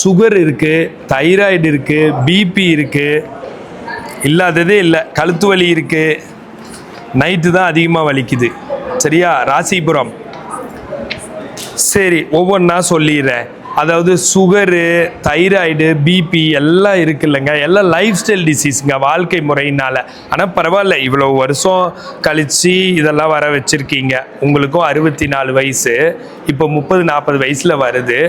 Sugar இருக்குது thyroid இருக்குது BP இருக்குது இல்லாததே இல்லை. கழுத்து வலி இருக்குது நைட்டு தான் அதிகமாக வலிக்குது. சரியா? ராசிபுரம். சரி ஒவ்வொன்றா சொல்லிடுறேன். அதாவது சுகரு தைராய்டு பிபி எல்லாம் இருக்கு இல்லைங்க எல்லாம் லைஃப் ஸ்டைல் டிசீஸுங்க வாழ்க்கை முறையினால். ஆனால் பரவாயில்ல. இவ்வளோ வருஷம் கழித்து இதெல்லாம் வர வச்சுருக்கீங்க. உங்களுக்கும் அறுபத்தி நாலு வயசு. இப்போ முப்பது நாற்பது வயசில் வருது.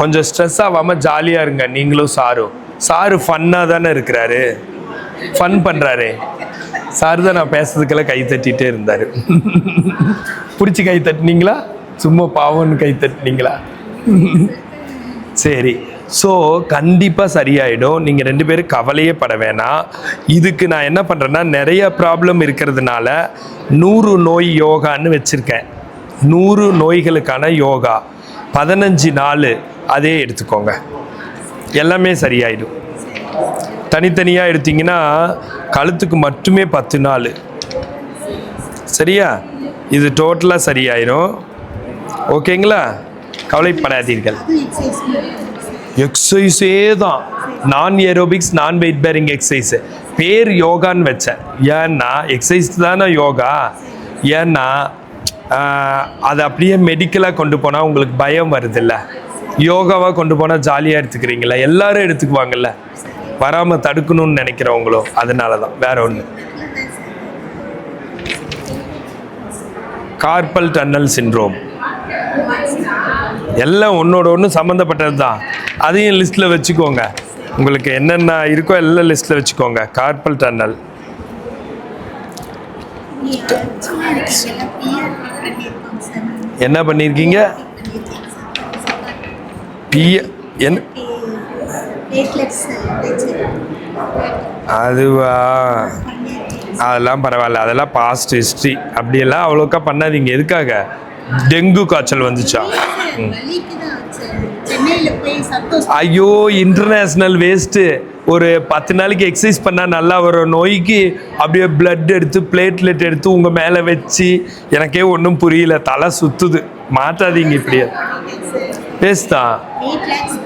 கொஞ்சம் ஸ்ட்ரெஸ் ஆகாமல் ஜாலியாக இருங்க. நீங்களும் சாரும் சாரு ஃபன்னாக தானே இருக்கிறாரு. ஃபன் பண்ணுறாரு சார் தான் நான் பேசுறதுக்கெல்லாம் கை தட்டிகிட்டே இருந்தார். பிடிச்சி கை தட்டினீங்களா? சும்மா பாவம்னு கை தட்டினீங்களா? சரி. ஸோ கண்டிப்பாக சரியாயிடும். நீங்கள் ரெண்டு பேரும் கவலையே பட வேணாம். இதுக்கு நான் என்ன பண்ணுறேன்னா நிறைய ப்ராப்ளம் இருக்கிறதுனால நூறு நோய் யோகான்னு வச்சுருக்கேன். நூறு நோய்களுக்கான யோகா. பதினஞ்சு நாள். அதே எடுத்துக்கோங்க. எல்லாமே சரியாயிடும். தனித்தனியாக எடுத்தீங்கன்னா கழுத்துக்கு மட்டுமே பத்து நாள். சரியா? இது டோட்டலாக சரியாயிரும். ஓகேங்களா? கவலைப்படாதீர்கள். எக்ஸசைஸே தான். நான் ஏரோபிக்ஸ் நான் வெயிட் பேரிங் எக்ஸசைஸ் பேர் யோகான்னு வச்சேன். ஏன்னா எக்ஸசைஸ் தானே யோகா. ஏன்னா அதை அப்படியே மெடிக்கலாக கொண்டு போனால் உங்களுக்கு பயம் வருதில்ல. யோகாவாக கொண்டு போனால் ஜாலியாக எடுத்துக்கிறீங்களா? எல்லாரும் எடுத்துக்குவாங்கல்ல. வராமல் தடுக்கணும்னு நினைக்கிறவங்களும் அதனால தான் வேற ஒன்று கார்பல் டன்னல் சிண்ட்ரோம் எல்லாம் ஒன்றோட ஒன்று சம்மந்தப்பட்டது தான் அதையும் லிஸ்ட்டில் வச்சுக்கோங்க. உங்களுக்கு என்னென்ன இருக்கோ எல்லாம் லிஸ்ட்டில் வச்சுக்கோங்க. கார்பல் டன்னல் என்ன பண்ணியிருக்கீங்க பிய என் அதுவா? அதெல்லாம் பரவாயில்ல. அதெல்லாம் பாஸ்ட் ஹிஸ்ட்ரி அப்படியெல்லாம் அவ்வளோக்கா பண்ணாதீங்க. எதுக்காக? டெங்கு காய்ச்சல் வந்துச்சா? ஐயோ இன்டர்நேஷ்னல் வேஸ்ட்டு ஒரு பத்து நாளைக்கு எக்ஸசைஸ் பண்ணால் நல்லா வரும். நோய்க்கு அப்படியே பிளட் எடுத்து பிளேட்லெட் எடுத்து உங்கள் மேலே வச்சு எனக்கே ஒன்றும் புரியல. தலை சுற்றுது மாற்றாதீங்க இப்படியே. தான் லேக்ஸ்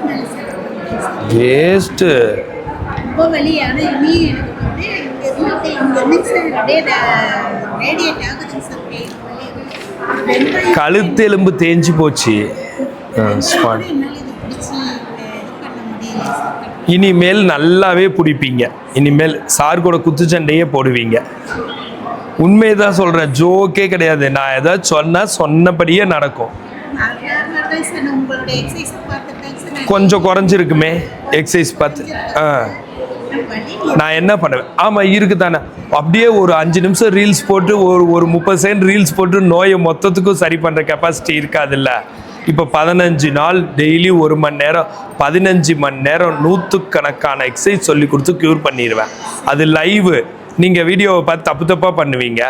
வேஸ்ட்டு கழுத்து எலும்பு தேஞ்சு போச்சு. இனிமேல் நல்லாவே பிடிப்பீங்க. இனிமேல் சார் கூட குத்துச்சண்டையே போடுவீங்க. உண்மையதான் சொல்கிறேன் ஜோக்கே கிடையாது. நான் ஏதாச்சும் சொன்னால் சொன்னபடியே நடக்கும். கொஞ்சம் குறைஞ்சிருக்குமே. எக்ஸசைஸ் பார்த்து. ஆ. நான் என்ன பண்ணுவேன்? ஆமாம் இருக்கு தானே அப்படியே ஒரு அஞ்சு நிமிஷம் ரீல்ஸ் போட்டு ஒரு ஒரு முப்பது செகண்ட் ரீல்ஸ் போட்டு நோயை மொத்தத்துக்கும் சரி பண்ணுற கெப்பாசிட்டி இருக்காதுல்ல. இப்போ பதினஞ்சு நாள் டெய்லி ஒரு மணி நேரம் பதினஞ்சு மணி நேரம் நூற்றுக்கணக்கான எக்ஸசைஸ் சொல்லி கொடுத்து க்யூர் பண்ணிடுவேன். அது லைவு நீங்கள் வீடியோவை பார்த்து தப்பு தப்பாக பண்ணுவீங்க.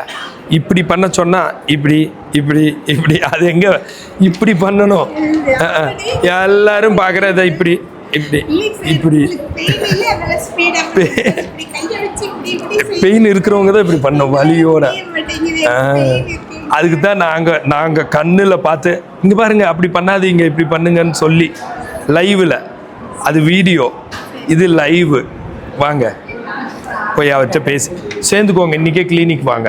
இப்படி பண்ண சொன்னால் இப்படி இப்படி இப்படி. அது எங்கே? இப்படி பண்ணணும். எல்லாரும் பார்க்குறத இப்படி இப்படி இப்படி. பெயின் பெயின் இருக்கிறவங்க தான் இப்படி பண்ணோம் வலியோட. அதுக்கு தான் நாங்கள் நாங்கள் கண்ணில் பார்த்து இங்கே பாருங்கள் அப்படி பண்ணாதீங்க இப்படி பண்ணுங்கன்னு சொல்லி லைவில் அது வீடியோ இது லைவு வாங்க. போய் அவர்கிட்ட பேசி. சேர்ந்துக்கோங்க இன்றைக்கே கிளினிக் வாங்க.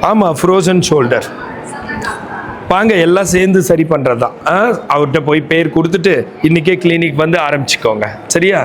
ஆமாம் ஃப்ரோசன் ஷோல்டர் வாங்க எல்லாம் சேர்ந்து சரி பண்ணுறது தான் அவர்கிட்ட போய் பேர் கொடுத்துட்டு இன்றைக்கே கிளினிக் வந்து ஆரம்பிச்சுக்கோங்க. சரியா?